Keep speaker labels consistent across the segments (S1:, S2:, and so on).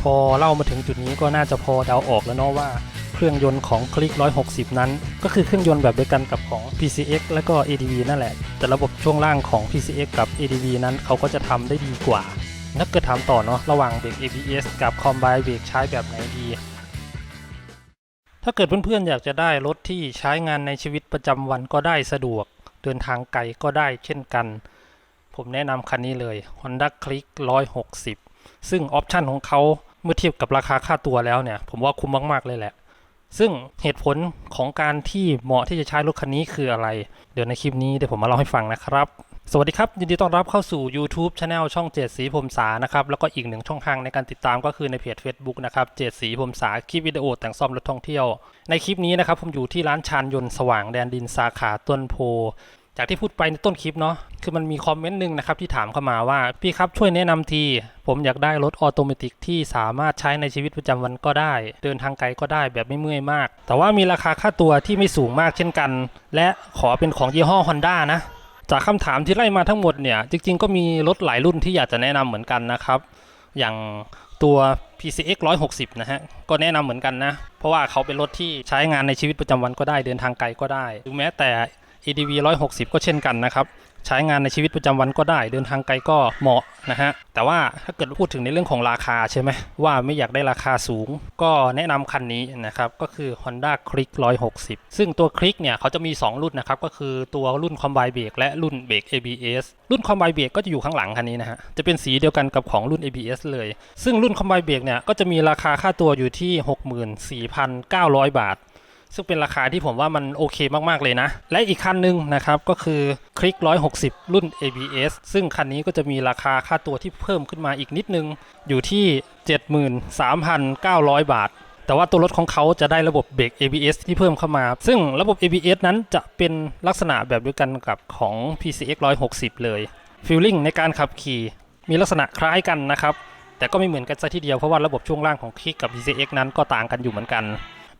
S1: พอเล่ามาถึงจุดนี้ก็น่าจะพอเดาออกแล้วเนาะว่าเครื่องยนต์ของคลิก 160 นั้น ก็คือเครื่องยนต์แบบเดียวกันกับของ PCX และก็ ADV นั่นแหละ แต่ระบบช่วงล่างของ PCX กับ ADV นั้นเขาก็จะทำได้ดีกว่าถ้าเกิดถามต่อเนาะระหว่างเบรก ABS กับ Combine Brake ใช้แบบไหนดีถ้าเกิดเพื่อนๆอยากจะได้รถที่ใช้งานในชีวิตประจำวันก็ได้สะดวก เดินทางไกลก็ได้เช่นกัน ผมแนะนำคันนี้เลย Honda Click 160 ซึ่งออปชันของเขา เมื่อเทียบกับราคาค่าตัวแล้วเนี่ย ผมว่าคุ้มมาก ๆ เลยแหละ ซึ่งเหตุผลของการที่เหมาะที่จะใช้รถคันนี้คืออะไร เดี๋ยวในคลิปนี้เดี๋ยวผมมาเล่าให้ฟังนะครับ สวัสดีครับ ยินดีต้อนรับเข้าสู่ YouTube c h anel ช่องเจ็ดสีผมสานะครับ แล้วก็อีกหนึ่งช่องทางในการติดตามก็คือในเพจ Facebook นะครับเจ็ดสีผมสาคลิปวิดีโอแต่งซ่อมรถท่องเที่ยว ในคลิปนี้นะครับผมอยู่ที่ร้านชานยนต์สว่างแดนดินสาขาต้นโพ จากที่พูดไปในต้นคลิปเนาะคือมันมีคอมเมนต์หนึ่งนะครับที่ถามเข้ามาว่าพี่ครับช่วยแนะนำที ผมอยากได้รถออโตเมติกที่สามารถใช้ในชีวิตประจำวันก็ได้ เดินทางไกลก็ได้แบบไม่เมื่อยมาก แต่ว่ามีราคาค่าตัวที่ไม่สูงมากเช่นกัน และขอเป็นของยี่ห้อ Honda นะจากคำถามที่ไล่มาทั้งหมดเนี่ยจริง ๆ ก็มีรถหลายรุ่นที่อยากจะแนะนำเหมือนกันนะครับอย่างตัว PCX 160 นะฮะ ก็แนะนำเหมือนกันนะ เพราะว่าเขาเป็นรถที่ใช้งานในชีวิตประจำวันก็ได้ เดินทางไกลก็ได้ หรือแม้แต่ ADV 160 ก็เช่นกันนะครับ ใช้งานในชีวิตประจำวันก็ได้ เดินทางไกลก็เหมาะนะฮะ แต่ว่าถ้าเกิดพูดถึงในเรื่องของราคาใช่ไหมว่าไม่อยากได้ราคาสูง ก็แนะนำคันนี้นะครับ ก็คือ Honda Click 160 ซึ่งตัว Click เนี่ยเขาจะมี 2 รุ่นนะครับ ก็คือตัวรุ่น Combine Brake และรุ่น Brake ABS รุ่น Combine Brake ก็จะอยู่ข้างหลังคันนี้นะฮะ จะเป็นสีเดียวกันกับของรุ่น ABS เลย ซึ่งรุ่น Combine Brake เนี่ยก็จะมีราคาค่าตัวอยู่ที่ 64,900 บาท ซึ่งเป็นราคาที่ผมว่ามันโอเคมากๆเลยนะ และอีกคันหนึ่งนะครับก็คือคลิก 160 รุ่น ABS ซึ่งคันนี้ก็จะมีราคาค่าตัวที่เพิ่มขึ้นมาอีกนิดนึง อยู่ที่ 73,900 บาทแต่ว่าตัวรถของเขาจะได้ระบบเบรก ABS ที่เพิ่มเข้ามา ซึ่งระบบ ABS นั้นจะเป็นลักษณะแบบเดียวกันกับของ PCX 160 เลยฟีลลิ่งในการขับขี่มีลักษณะคล้ายกันนะครับ แต่ก็ไม่เหมือนกันซะทีเดียวเพราะว่าระบบช่วงล่างของคลิกกับ PCX นั้นก็ต่างกันอยู่เหมือนกัน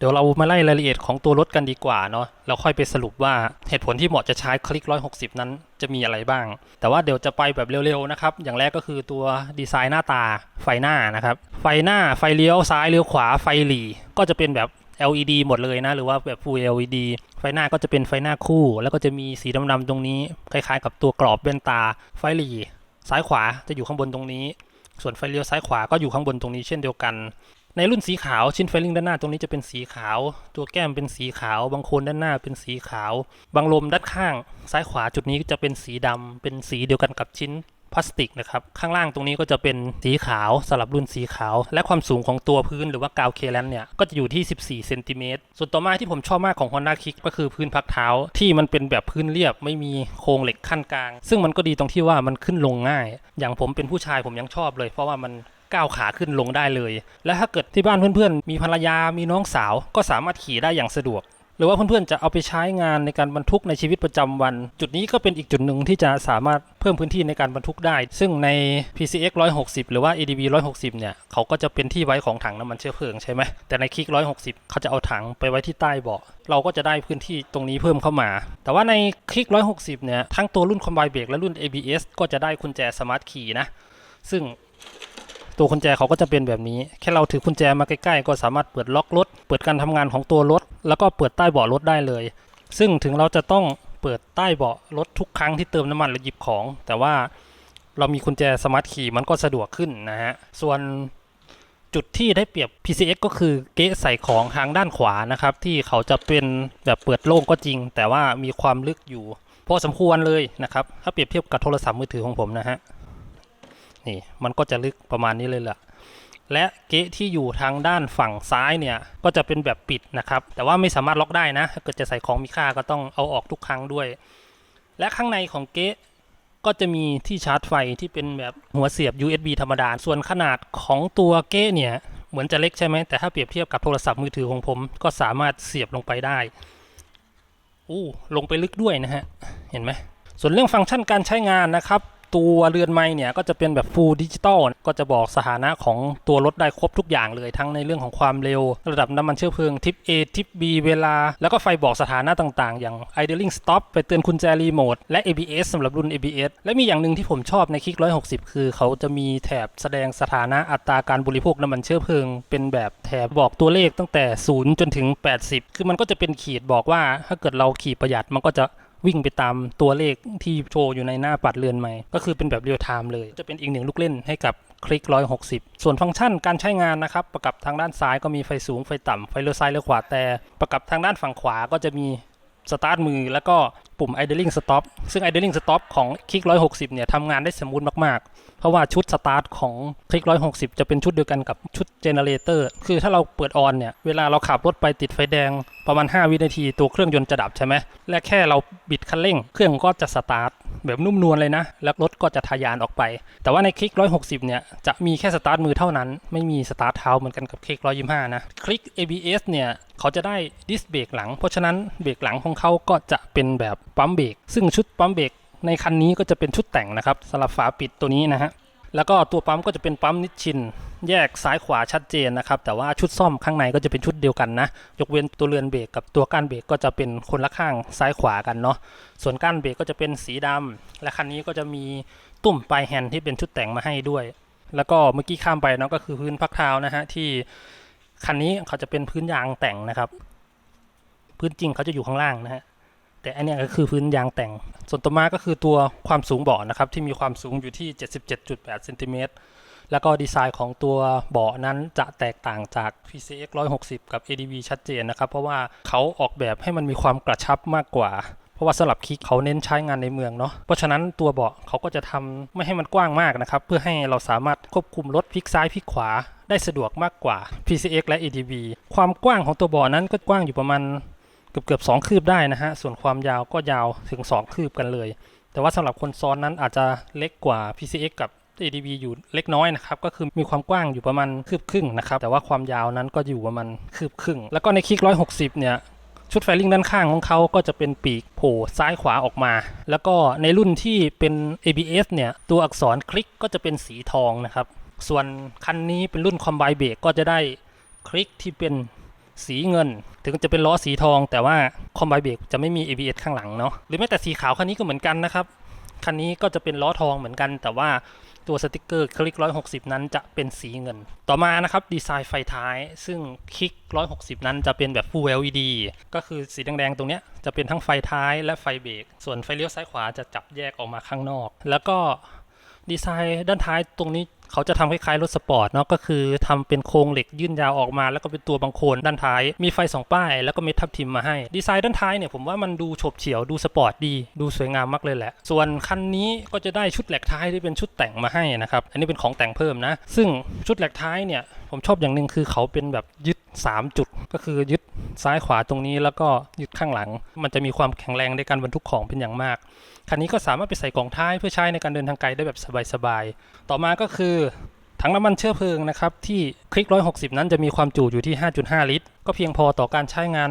S1: เดี๋ยวเรามาไล่รายละเอียดของตัวรถกันดีกว่าเนาะแล้วค่อยไปสรุปว่าเหตุผลที่เหมาะจะใช้คลิก 160 นั้นจะมีอะไรบ้าง แต่ว่าเดี๋ยวจะไปแบบเร็วๆนะครับ อย่างแรกก็คือตัวดีไซน์หน้าตาไฟหน้านะครับ ไฟหน้าไฟเลี้ยวซ้ายเลี้ยวขวาไฟหลีก็จะเป็นแบบ LED หมดเลยนะ หรือว่าแบบ Full LED ไฟหน้าก็จะเป็นไฟหน้าคู่ แล้วก็จะมีสีดำๆตรงนี้ คล้ายๆ กับตัวกรอบเบนตา ไฟหลีซ้ายขวาจะอยู่ข้างบนตรงนี้ ส่วนไฟเลี้ยวซ้ายขวาก็อยู่ข้างบนตรงนี้เช่นเดียวกัน ในรุ่นสีขาวชิ้นไฟลิงด้านหน้าตรงนี้จะเป็นสีขาว ตัวแก้มเป็นสีขาว บางโคนด้านหน้าเป็นสีขาว บางลมด้านข้าง ซ้ายขวาจุดนี้จะเป็นสีดำเป็นสีเดียวกันกับชิ้นพลาสติกนะครับข้างล่างตรงนี้ก็จะเป็นสีขาวสลับรุ่นสีขาว และความสูงของตัวพื้นหรือว่ากาวเคแลนเนี่ยก็จะอยู่ที่ 14เซนติเมตรส่วนต่อมาที่ผมชอบมากของ Honda Kick ก็คือพื้นพักเท้าที่มันเป็นแบบพื้นเรียบไม่มีโครงเหล็กขั้นกลาง ซึ่งมันก็ดีตรงที่ว่ามันขึ้นลงง่าย อย่างผมเป็นผู้ชายผมยังชอบเลย เพราะว่ามัน ก้าวขาขึ้นลงได้เลย และถ้าเกิดที่บ้านเพื่อนๆ มีภรรยามีน้องสาว ก็สามารถขี่ได้อย่างสะดวก หรือว่าเพื่อนๆจะเอาไปใช้งานในการบรรทุกในชีวิตประจำวัน จุดนี้ก็เป็นอีกจุดหนึ่งที่จะสามารถเพิ่มพื้นที่ในการบรรทุกได้ ซึ่งใน PCX 160 หรือว่า ADV 160 เนี่ยเขาก็จะเป็นที่ไว้ของถังน้ำมันเชื้อเพลิงใช่ไหมแต่ในคิก160 เขาจะเอาถังไปไว้ที่ใต้เบาะเราก็จะได้พื้นที่ตรงนี้เพิ่มเข้ามา แต่ว่าในคลิก 160 เนี่ยทั้งตัวรุ่น Combine Brake และรุ่น ABS ก็จะได้กุญแจสมาร์ทคีย์นะซึ่ง ตัวกุญแจเขาก็จะเป็นแบบนี้ แค่เราถือกุญแจมาใกล้ๆ ก็สามารถเปิดล็อกรถ เปิดการทำงานของตัวรถ แล้วก็เปิดใต้เบาะรถได้เลย ซึ่งถึงเราจะต้องเปิดใต้เบาะรถทุกครั้งที่เติมน้ำมันหรือหยิบของ แต่ว่าเรามีกุญแจสมาร์ทคีย์มันก็สะดวกขึ้นนะฮะ ส่วนจุดที่ได้เปรียบ PCX ก็คือเก๊ะใส่ของทางด้านขวานะครับ ที่เขาจะเป็นแบบเปิดโล่งก็จริง แต่ว่ามีความลึกอยู่พอสมควรเลยนะครับ ถ้าเปรียบเทียบกับโทรศัพท์มือถือของผมนะฮะ นี่มันก็จะลึกประมาณนี้เลยแหละและเกะที่อยู่ทางด้านฝั่งซ้ายเนี่ยก็จะเป็นแบบปิดนะครับ แต่ว่าไม่สามารถล็อกได้นะถ้าเกิดจะใส่ของมีค่าก็ต้องเอาออกทุกครั้งด้วย และข้างในของเกะก็จะมีที่ชาร์จไฟที่เป็นแบบหัวเสียบ USB ธรรมดา ส่วนขนาดของตัวเกะเนี่ย เหมือนจะเล็กใช่ไหม แต่ถ้าเปรียบเทียบกับโทรศัพท์มือถือของผม ก็สามารถเสียบลงไปได้ อู้ ลงไปลึกด้วยนะฮะ เห็นไหม ส่วนเรื่องฟังก์ชันการใช้งานนะครับ ตัวเรือนไม้เนี่ยก็จะเป็นแบบ full digital ก็จะบอกสถานะของตัวรถได้ครบทุกอย่างเลยทั้งในเรื่องของความเร็ว ระดับน้ำมันเชื้อเพลิงทิป A ทิป B เวลา แล้วก็ไฟบอกสถานะต่างๆ อย่าง idling stop ไปเตือนกุญแจรีโมทและ ABS สำหรับรุ่น ABS และมีอย่างหนึ่งที่ผมชอบในคลิก 160 คือเขาจะมีแถบแสดงสถานะอัตราการบริโภคน้ำมันเชื้อเพลิง เป็นแบบแถบบอกตัวเลขตั้งแต่ 0 จนถึง 80 คือมันก็จะเป็นขีดบอกว่าถ้าเกิดเราขี่ประหยัดมันก็จะ วิ่งไปตามตัวเลขที่โชว์อยู่ในหน้าปัดเรือนใหม่ ก็คือเป็นแบบเรียลไทม์เลย จะเป็นอีกหนึ่งลูกเล่นให้กับคลิก 160 ส่วนฟังก์ชันการใช้งานนะครับ ประกับทางด้านซ้ายก็มีไฟสูงไฟต่ำไฟเลี้ยวซ้ายเลี้ยวขวาแต่ ประกับทางด้านฝั่งขวาก็จะมีสตาร์ทมือแล้วก็ ปุ่ม idling stop ซึ่ง idling stop ของคลิก160 เนี่ยทำงานได้สมูทมากๆ เพราะว่าชุดสตาร์ทของคลิก160 จะเป็นชุดเดียวกันกับชุดเจเนเรเตอร์คือถ้าเราเปิดออนเนี่ย เวลาเราขับรถไปติดไฟแดง ประมาณ 5 วินาทีตัวเครื่องยนต์จะดับใช่ไหม และแค่เราบิดคันเร่ง เครื่องก็จะสตาร์ทแบบนุ่มนวลเลยนะ แล้วรถก็จะทะยานออกไป แต่ว่าในคลิก 160 เนี่ย จะมีแค่สตาร์ทมือเท่านั้น ไม่มีสตาร์ทเท้าเหมือนกันกับคลิก 125 นะ คลิก ABS เนี่ย เขาจะได้ดิสเบรกหลัง เพราะฉะนั้นเบรกหลังของเขาก็จะเป็นแบบปั๊มเบรกซึ่งชุดปั๊มเบรกในคันนี้ก็จะเป็นชุดแต่งนะครับสำหรับฝาปิดตัวนี้นะฮะแล้วก็ตัวปั๊มก็จะเป็นปั๊มนิชชิน แยกซ้ายขวาชัดเจนนะครับ แต่ว่าชุดซ่อมข้างในก็จะเป็นชุดเดียวกันนะ ยกเว้นตัวเรือนเบรกกับตัวก้านเบรกก็จะเป็นคนละข้างซ้ายขวากันเนาะส่วนก้านเบรกก็จะเป็นสีดำและคันนี้ก็จะมีตุ่มปลายแฮนด์ที่เป็นชุดแต่งมาให้ด้วย แล้วก็เมื่อกี้ข้ามไปเนาะก็คือพื้นพักเท้านะฮะที่ คันนี้เขาจะเป็นพื้นยางแต่งนะครับ พื้นจริงเขาจะอยู่ข้างล่างนะฮะแต่อันนี้ก็คือพื้นยางแต่ง ส่วนต่อมาก็คือตัวความสูงเบาะนะครับ ที่มีความสูงอยู่ที่ 77.8เซนติเมตรแล้วก็ดีไซน์ของตัวเบาะนั้นจะแตกต่างจาก PCX 160 กับ ADV ชัดเจนนะครับ เพราะว่าเขาออกแบบให้มันมีความกระชับมากกว่า ราะว่าสำหรับคลิกเขาเน้นใช้งานในเมืองเนาะเพราะฉะนั้นตัวเบาะเขาก็จะทำไม่ให้มันกว้างมากนะครับ เพื่อให้เราสามารถควบคุมรถพลิกซ้ายพลิกขวา ได้สะดวกมากกว่า PCX และ ADV ความกว้างของตัวเบาะนั้นก็กว้างอยู่ประมาณเกือบเกือบสองคืบได้นะฮะส่วนความยาวก็ยาวถึง 2 คืบกันเลย แต่ว่าสำหรับคนซ้อนนั้นอาจจะเล็กกว่า PCX กับ ADV อยู่เล็กน้อยนะครับ ก็คือมีความกว้างอยู่ประมาณคืบครึ่งนะครับ แต่ว่าความยาวนั้นก็อยู่ประมาณคืบครึ่ง แล้วก็ในคลิก 160 เนี่ย ชุดไฟลิงด้านข้างของเขาก็จะเป็นปีกโผล่ซ้ายขวาออกมา แล้วก็ในรุ่นที่เป็น ABS เนี่ยตัวอักษรคลิกก็จะเป็นสีทองนะครับ ส่วนคันนี้เป็นรุ่นคอมไบเบรกก็จะได้คลิกที่เป็นสีเงิน ถึงจะเป็นล้อสีทอง แต่ว่าคอมไบเบรกจะไม่มี ABS ข้างหลังเนาะหรือแม้แต่สีขาวคันนี้ก็เหมือนกันนะครับคันนี้ก็จะเป็นล้อทองเหมือนกันแต่ว่า ตัวสติกเกอร์คลิก 160 นั้นจะเป็นสีเงิน ต่อมานะครับดีไซน์ไฟท้าย ซึ่งคลิก 160 นั้นจะเป็นแบบ Full LED ก็คือสีแดงๆ ตรงเนี้ยจะเป็นทั้งไฟท้ายและไฟเบรก ส่วนไฟเลี้ยวซ้ายขวาจะจับแยกออกมาข้างนอก แล้วก็ดีไซน์ด้านท้ายตรงนี้ เขาจะทำคล้ายๆรถสปอร์ตเนาะก็คือทำเป็นโครงเหล็กยื่นยาวออกมา แล้วก็เป็นตัวบังโคลนด้านท้าย มีไฟสองป้ายแล้วก็เม็ดทับทิมมาให้ ดีไซน์ด้านท้ายเนี่ยผมว่ามันดูโฉบเฉี่ยวดูสปอร์ตดีดูสวยงามมากเลยแหละ ส่วนคันนี้ก็จะได้ชุดแหลกท้ายที่เป็นชุดแต่งมาให้นะครับอันนี้เป็นของแต่งเพิ่มนะ ซึ่งชุดแหลกท้ายเนี่ยผมชอบอย่างหนึ่งคือเขาเป็นแบบยึด 3 จุด ก็คือยึดซ้ายขวาตรงนี้แล้วก็ยึดข้างหลัง มันจะมีความแข็งแรงในการบรรทุกของเป็นอย่างมาก คันนี้ก็สามารถไปใส่กล่องท้ายเพื่อใช้ในการเดินทางไกลได้แบบสบายๆ ต่อมาก็คือถังน้ำมันเชื้อเพลิงนะครับที่คลิก 160 นั้นจะมีความจุอยู่ที่ 5.5 ลิตร ก็เพียงพอต่อการใช้งาน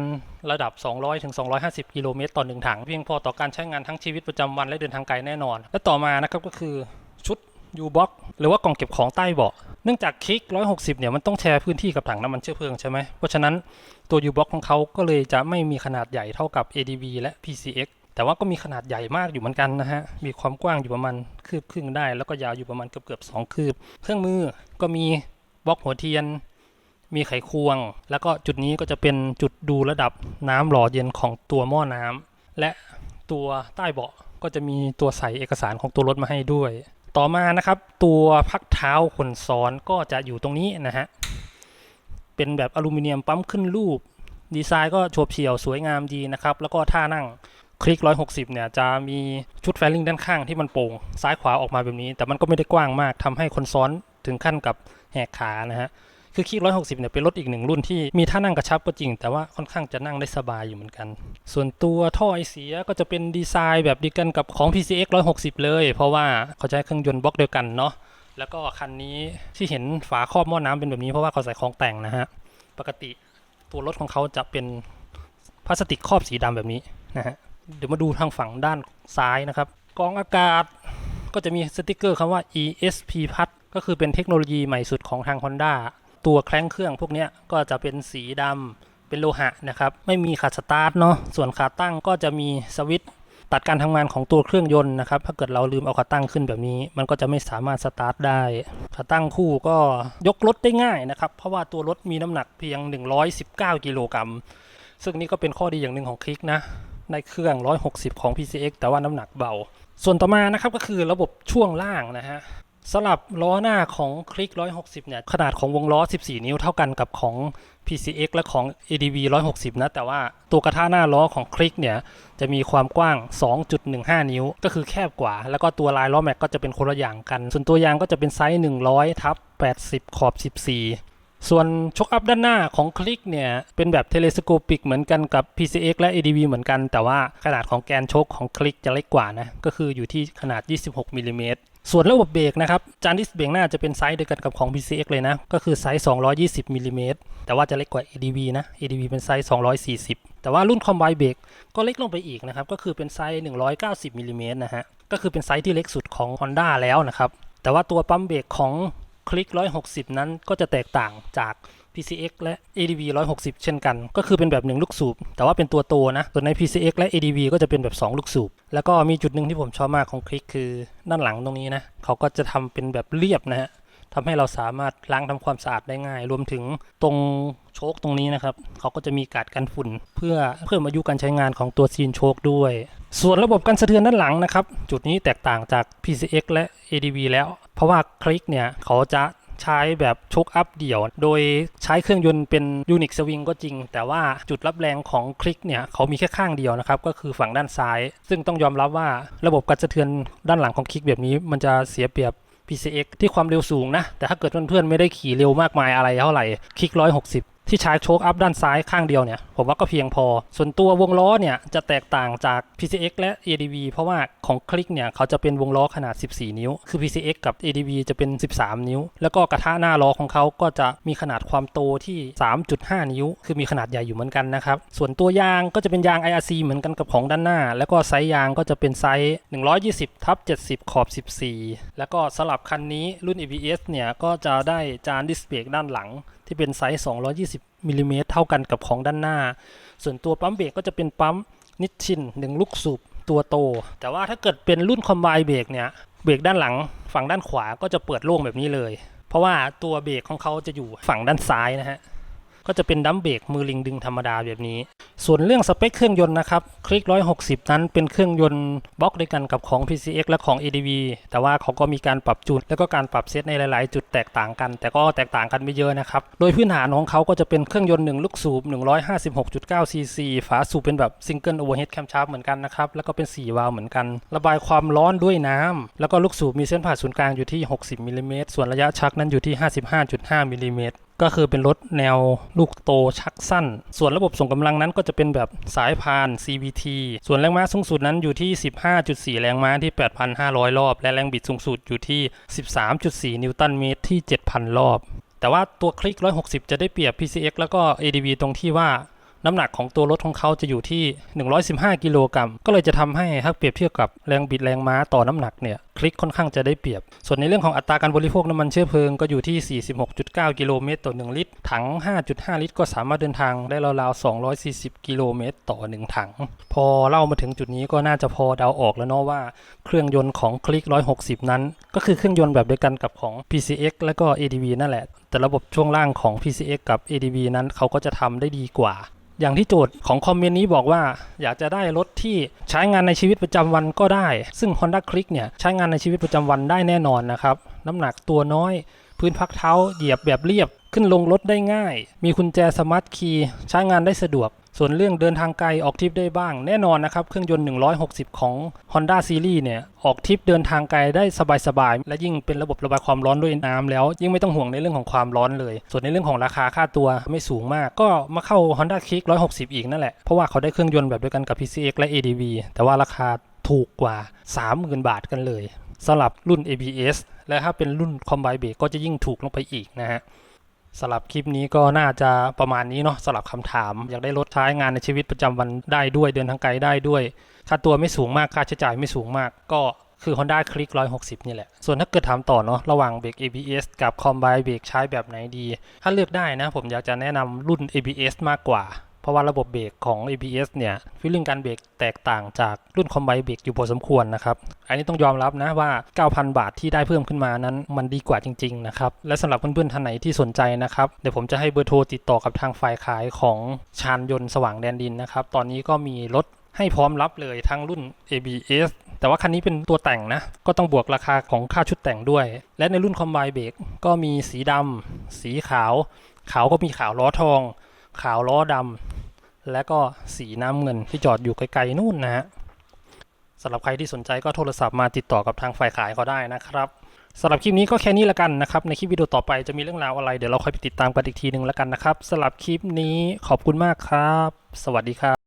S1: ระดับ 200 ถึง 250 กิโลเมตรต่อหนึ่งถัง เพียงพอต่อการใช้งานทั้งชีวิตประจำวันและเดินทางไกลแน่นอน และต่อมานะครับก็คือชุด U-Box หรือว่ากล่องเก็บของใต้เบาะ เนื่องจากคลิก 160 เนี่ยมันต้องแชร์พื้นที่กับถังน้ำมันเชื้อเพลิงใช่ไหมเพราะฉะนั้นตัว U-Box ของเขาก็เลยจะไม่มีขนาดใหญ่เท่ากับ ADV และ PCX แต่ว่าก็มีขนาดใหญ่มากอยู่เหมือนกันนะฮะ มีความกว้างอยู่ประมาณคืบครึ่งได้ แล้วก็ยาวอยู่ประมาณเกือบเกือบสองคืบ เครื่องมือก็มีบล็อกหัวเทียน มีไขควง แล้วก็จุดนี้ก็จะเป็นจุดดูระดับน้ำหล่อเย็นของตัวหม้อน้ำและตัวใต้เบาะก็จะมีตัวใส่เอกสารของตัวรถมาให้ด้วย ต่อมานะครับ ตัวพักเท้าคนซ้อนก็จะอยู่ตรงนี้นะฮะ เป็นแบบอลูมิเนียมปั๊มขึ้นรูป ดีไซน์ก็โฉบเฉี่ยวสวยงามดีนะครับ แล้วก็ท่านั่ง คลิก 160 เนี่ยจะมีชุดแฟลิงด้านข้างที่มันโป่งซ้ายขวาออกมาแบบนี้ แต่มันก็ไม่ได้กว้างมากทำให้คนซ้อนถึงขั้นกับแหกขานะฮะคือคลิก 160 เนี่ยเป็นรถอีกหนึ่งรุ่นที่มีท่านั่งกระชับก็จริง แต่ว่าค่อนข้างจะนั่งได้สบายอยู่เหมือนกัน ส่วนตัวท่อไอเสียก็จะเป็นดีไซน์แบบเดียวกันกับของ PCX 160 เลย เพราะว่าเขาใช้เครื่องยนต์บล็อกเดียวกันเนาะแล้วก็คันนี้ที่เห็นฝาครอบหม้อน้ำเป็นแบบนี้เพราะว่าเขาใส่ของแต่งนะฮะปกติตัวรถของเขาจะเป็นพลาสติกครอบสีดำแบบนี้นะฮะ เดี๋ยวมาดูทางฝั่งด้านซ้ายนะครับกรองอากาศก็จะมีสติกเกอร์คำว่า ESP พัดก็คือเป็นเทคโนโลยีใหม่สุดของทาง Honda ตัวแคล้งเครื่องพวกนี้ก็จะเป็นสีดำเป็นโลหะนะครับ ไม่มีขาสตาร์ทเนาะส่วนขาตั้งก็จะมีสวิตตัดการทำงานของตัวเครื่องยนต์นะครับ ถ้าเกิดเราลืมเอาขาตั้งขึ้นแบบนี้ มันก็จะไม่สามารถสตาร์ทได้ ขาตั้งคู่ก็ยกรถได้ง่ายนะครับ เพราะว่าตัวรถมีน้ำหนักเพียง 119 กิโลกรัม ซึ่งนี่ก็เป็นข้อดีอย่างหนึ่งของคลิกนะ ในเครื่อง 160 ของ PCX แต่ว่าน้ำหนักเบา ส่วนต่อมานะครับก็คือระบบช่วงล่างนะฮะสลับล้อหน้าของคลิก 160 เนี่ย ขนาดของวงล้อ 14 นิ้วเท่ากันกับของ PCX และของ ADV 160 นะ แต่ว่าตัวกระทะหน้าล้อของคลิกเนี่ย จะมีความกว้าง 2.15 นิ้ว ก็คือแคบกว่า แล้วก็ตัวลายล้อแม็กก็จะเป็นคนละอย่างกัน ส่วนตัวยางก็จะเป็นไซส์ 100 ทับ 80 ขอบ 14 ส่วนชกอัพด้านหน้าของคลิกเนี่ยเป็นแบบเทเลสโคปิกเหมือนกันกับ PCX และ ADV เหมือนกัน แต่ว่าขนาดของแกนชกของคลิกจะเล็กกว่านะ ก็คืออยู่ที่ขนาด 26มิลลิเมตรส่วนระบบเบรกนะครับจานดิสเบรกหน้าจะเป็นไซส์เดียวกันกับของ PCX เลยนะ ก็คือไซส์ 220มิลลิเมตรแต่ว่าจะเล็กกว่า ADV นะ ADV เป็นไซส์ 240 แต่ว่ารุ่นคอมไบเบรกก็เล็กลงไปอีกนะครับ ก็คือเป็นไซส์ 190มิลลิเมตรนะฮะ ก็คือเป็นไซส์ที่เล็กสุดของ Honda แล้วนะครับ แต่ว่าตัวปั๊มเบรกของ คลิก 160 นั้นก็จะแตกต่างจาก PCX และ ADV 160 เช่นกัน ก็คือเป็นแบบหนึ่งลูกสูบ แต่ว่าเป็นตัวโตนะส่วนใน PCX และ ADV ก็จะเป็นแบบ 2 ลูกสูบ แล้วก็มีจุดหนึ่งที่ผมชอบมากของคลิกคือด้านหลังตรงนี้นะ เขาก็จะทำเป็นแบบเรียบนะฮะ ทำให้เราสามารถล้างทำความสะอาดได้ง่าย รวมถึงตรงโชคตรงนี้นะครับ เขาก็จะมีการดกันฝุ่น เพื่อเพิ่มอายุการใช้งานของตัวซีนโชคด้วย ส่วนระบบการสะเทือนด้านหลังนะครับ จุดนี้แตกต่างจาก PCX และ ADV แล้ว เพราะว่าคลิกเนี่ยเขาจะใช้แบบชกอัพเดี่ยว โดยใช้เครื่องยนต์เป็นยูนิคสวิงก็จริง แต่ว่าจุดรับแรงของคลิกเนี่ย เขามีแค่ข้างเดียวนะครับ ก็คือฝั่งด้านซ้าย ซึ่งต้องยอมรับว่าระบบการสะเทือนด้านหลังของคลิกแบบนี้ มันจะเสียเปรียบ PCX ที่ความเร็วสูงนะ แต่ถ้าเกิดเพื่อนๆไม่ได้ขี่เร็วมากมายอะไรเท่าไหร่ คลิก 160 ที่ใช้โชคอัพด้านซ้ายข้างเดียวเนี่ย ผมว่าก็เพียงพอ ส่วนตัววงล้อเนี่ย จะแตกต่างจาก PCX และ ADV เพราะว่าของคลิกเนี่ย เขาจะเป็นวงล้อขนาด 14 นิ้ว คือ PCX กับ ADV จะเป็น 13 นิ้ว แล้วก็กระทะหน้าล้อของเขาก็จะมีขนาดความโตที่ 3.5 นิ้ว คือมีขนาดใหญ่อยู่เหมือนกันนะครับ ส่วนตัวยางก็จะเป็นยาง IRC เหมือนกันกับของด้านหน้า แล้วก็ไซส์ยางก็จะเป็นไซส์ 120ทับ70 ขอบ 14 แล้วก็สลับคันนี้รุ่น ABS เนี่ยก็จะได้จานดิสเบรกด้านหลัง ที่เป็นไซส์ 220 มิลลิเมตรเท่ากันกับของด้านหน้า ส่วนตัวปั๊มเบรกก็จะเป็นปั๊มนิชชินหนึ่งลูกสูบตัวโต แต่ว่าถ้าเกิดเป็นรุ่นคอมไบเบรกเนี่ยเบรกด้านหลังฝั่งด้านขวาก็จะเปิดโล่งแบบนี้เลย เพราะว่าตัวเบรกของเขาจะอยู่ฝั่งด้านซ้ายนะฮะ ก็จะเป็นดัมเบรกมือลิงดึงธรรมดาแบบนี้ ส่วนเรื่องสเปคเครื่องยนต์นะครับคลิก 160 นั้นเป็นเครื่องยนต์บล็อกด้วยกันกับของ PCX และของ ADV แต่ว่าเขาก็มีการปรับจูนแล้วก็การปรับเซตในหลาย ๆ จุดแตกต่างกัน แต่ก็แตกต่างกันไม่เยอะนะครับโดยพื้นฐานของเขาก็จะเป็นเครื่องยนต์1ลูกสูบ156.9 cc ฝาสูบเป็นแบบซิงเกิลโอเวอร์เฮดแคมชาร์ปเหมือนกันนะครับแล้วก็เป็น 4 วาล์วเหมือนกัน ระบายความร้อนด้วยน้ำแล้วก็ลูกสูบมีเส้นผ่าศูนย์กลางอยู่ที่ 60มิลลิเมตรส่วนระยะชักนั้นอยู่ที่ 55.5มิลลิเมตร ก็คือเป็นรถแนวลูกโตชักสั้น ส่วนระบบส่งกำลังนั้นก็จะเป็นแบบสายพาน CVT ส่วนแรงม้าสูงสุดนั้นอยู่ที่ 15.4 แรงม้าที่ 8,500 รอบ และแรงบิดสูงสุดอยู่ที่ 13.4 นิวตันเมตรที่ 7,000 รอบ แต่ว่าตัวคลิก 160 จะได้เปรียบ PCX แล้วก็ ADV ตรงที่ว่า น้ำหนักของตัวรถของเขาจะอยู่ที่ 115 กิโลกรัม ก็เลยจะทำให้ถ้าเปรียบเทียบกับแรงบิดแรงม้าต่อน้ำหนักเนี่ย คลิกค่อนข้างจะได้เปรียบ ส่วนในเรื่องของอัตราการบริโภคน้ำมันเชื้อเพลิงก็อยู่ที่ 46.9 กิโลเมตรต่อ 1 ลิตร ถัง 5.5 ลิตร ก็สามารถเดินทางได้ราวๆ 240 กิโลเมตรต่อ 1 ถัง พอเล่ามาถึงจุดนี้ก็น่าจะพอเดาออกแล้วเนาะว่าเครื่องยนต์ของคลิก 160 นั้น ก็คือเครื่องยนต์แบบเดียวกันกับของ PCX และก็ ADV นั่นแหละ แต่ระบบช่วงล่างของ PCX กับ ADV นั้นเขาก็จะทำได้ดีกว่า อย่างที่โจทย์ของคอมเมนต์นี้บอกว่า อยากจะได้รถที่ใช้งานในชีวิตประจำวันก็ได้ ซึ่ง Honda Click เนี่ยใช้งานในชีวิตประจำวันได้แน่นอนนะครับ น้ำหนักตัวน้อย พื้นพักเท้าเหยียบแบบเรียบ ขึ้นลงรถได้ง่าย มีกุญแจสมาร์ทคีย์ใช้งานได้สะดวก ส่วนเรื่องเดินทางไกลออกทริปได้บ้าง แน่นอนนะครับ เครื่องยนต์ 160 ของ Honda Series เนี่ย ออกทริปเดินทางไกลได้สบายๆ และยิ่งเป็นระบบระบายความร้อนด้วยน้ำแล้ว ยิ่งไม่ต้องห่วงในเรื่องของความร้อนเลย ส่วนในเรื่องของราคาค่าตัวไม่สูงมาก ก็มาเข้า Honda Click 160 อีกนั่นแหละ เพราะว่าเขาได้เครื่องยนต์แบบเดียวกันกับ PCX และ ADV แต่ว่าราคาถูกกว่า 30,000 บาทกันเลยสำหรับรุ่น ABS และถ้าเป็นรุ่น Combine Brake ก็จะยิ่งถูกลงไปอีกนะฮะ สำหรับคลิปนี้ก็น่าจะประมาณนี้เนาะสำหรับคำถาม อยากได้รถใช้งานในชีวิตประจำวันได้ด้วยเดินทางไกลได้ด้วย ค่าตัวไม่สูงมากค่าใช้จ่ายไม่สูงมาก ก็คือ Honda Click 160 นี่แหละ ส่วนถ้าเกิดถามต่อเนาะระหว่างเบรก ABS กับ Combine เบรกใช้แบบไหนดี ถ้าเลือกได้นะ ผมอยากจะแนะนำรุ่น ABS มากกว่า เพราะว่าระบบเบรกของ ABS เนี่ยฟีลลิ่งการเบรกแตกต่างจากรุ่น Combine เบรกอยู่พอสมควรนะครับ อันนี้ต้องยอมรับนะว่า 9,000 บาทที่ได้เพิ่มขึ้นมานั้นมันดีกว่าจริงๆนะครับ และสำหรับเพื่อนๆท่านไหนที่สนใจนะครับ เดี๋ยวผมจะให้เบอร์โทรติดต่อกับทางฝ่ายขายของชานยนต์สว่างแดนดินนะครับ ตอนนี้ก็มีรถให้พร้อมรับเลยทั้งรุ่น ABS แต่ว่าคันนี้เป็นตัวแต่งนะ ก็ต้องบวกราคาของค่าชุดแต่งด้วย และในรุ่น Combine เบรกก็มีสีดำสีขาว ขาวก็มีขาวล้อทอง ขาวล้อดำและก็สีน้ำเงินที่จอดอยู่ไกลๆนู่นนะฮะสำหรับใครที่สนใจก็โทรศัพท์มาติดต่อกับทางฝ่ายขายเขาได้นะครับสำหรับคลิปนี้ก็แค่นี้ละกันนะครับ ในคลิปวิดีโอต่อไปจะมีเรื่องราวอะไรเดี๋ยวเราค่อยไปติดตามกันอีกทีหนึ่งละกันนะครับสำหรับคลิปนี้ขอบคุณมากครับ สวัสดีครับ